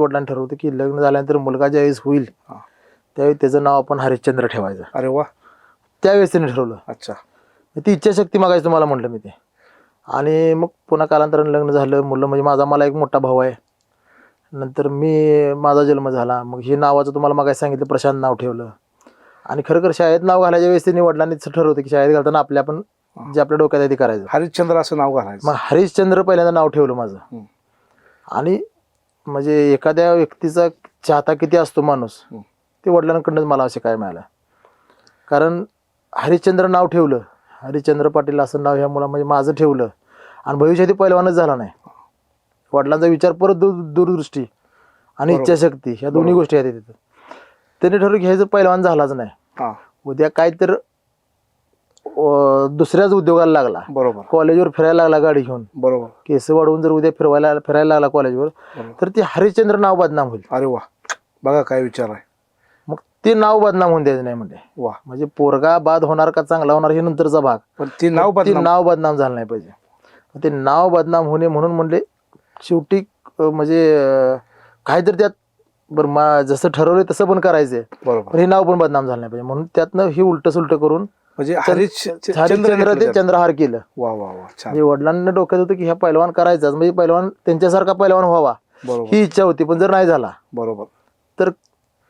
वडिलांनी ठरवलं की लग्न झाल्यानंतर मुलगा ज्यावेळेस होईल. त्यावेळी त्याचं नाव आपण हरिश्चंद्र ठेवायचं. अरे वा. त्यावेळेस त्यांनी ठरवलं. अच्छा. ती इच्छाशक्ती मागायची तुम्हाला म्हटलं मी ते. आणि मग पुन्हा कालांतराने लग्न झालं. मुलं म्हणजे माझा मला एक मोठा भाऊ आहे. नंतर मी माझा जन्म झाला. मग हे नावाचं तुम्हाला मग सांगितलं प्रशांत नाव ठेवलं. आणि खरं खरं शाळेत नाव घालायच्या वेळेस त्यांनी वडिलांनी ठरवतं की शाळेत घालताना आपल्या आपण जे आपल्या डोक्यात आहे ते करायचं. हरिश्चंद्र असं नाव घालायचं. मग हरिश्चंद्र पहिल्यांदा नाव ठेवलं माझं. आणि म्हणजे एखाद्या व्यक्तीचा चाहता किती असतो माणूस हम्म. ते वडिलांकडूनच मला असे काय मिळालं. कारण हरिश्चंद्र नाव ठेवलं. हरिश्चंद्र पाटील असं नाव ह्या मुला म्हणजे माझं ठेवलं. आणि भविष्यात पहिलवानच झाला नाही. वडिलांचा विचार परत दूर दूरदृष्टी आणि. इच्छाशक्ती ह्या दोन्ही गोष्टी आहेत तिथं. त्यांनी ठरवलं घ्यायचं पहिलवान झालाच नाही हा. उद्या काय तर अं, दुसऱ्याच उद्योगाला लागला. बरोबर. कॉलेजवर फिरायला लागला गाडी घेऊन. बरोबर. केस वाढवून जर उद्या फिरवायला फिरायला लागला कॉलेजवर. तर ते हरिश्चंद्र नाव बदनाम होईल. अरे वा. बघा काय विचार आहे. मग ते नाव बदनाम होऊन द्यायचं नाही म्हणजे वा. म्हणजे पोरगा बाद होणार का चांगला होणार हे नंतरचा भाग. पण ते नाव ते बदनाम. नाव बदनाम झालं नाही पाहिजे. ते नाव बदनाम होणे म्हणून म्हणले शेवटी अं, म्हणजे अं, काहीतरी त्यात बरं मा जसं ठरवलं तसं पण करायचंय. बरोबर. पण हे नाव पण बदनाम झालं नाही पाहिजे. म्हणून त्यातनं ही उलट सुलट करून म्हणजे हरिश चंद्र ते. चंद्रहार केलं. वा वा वा छान. म्हणजे वडिलांना डोक्यात होतं की ह्या पैलवान करायचाच. म्हणजे पैलवान त्यांच्यासारखा पैलवान व्हावा. बरोबर. ही इच्छा होती पण जर नाही झाला बरोबर. तर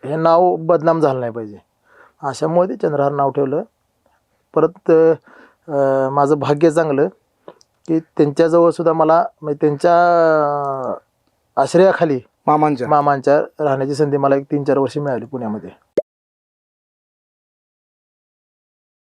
हे नाव बदनाम झालं नाही पाहिजे. अशामुळे ते चंद्रहार नाव ठेवलं. परत अं, माझं भाग्य चांगलं की त्यांच्याजवळ सुद्धा मला म्हणजे त्यांच्या आश्रयाखाली मामांच्या. मामांच्या राहण्याची संधी मला एक तीन चार वर्ष मिळाली पुण्यामध्ये.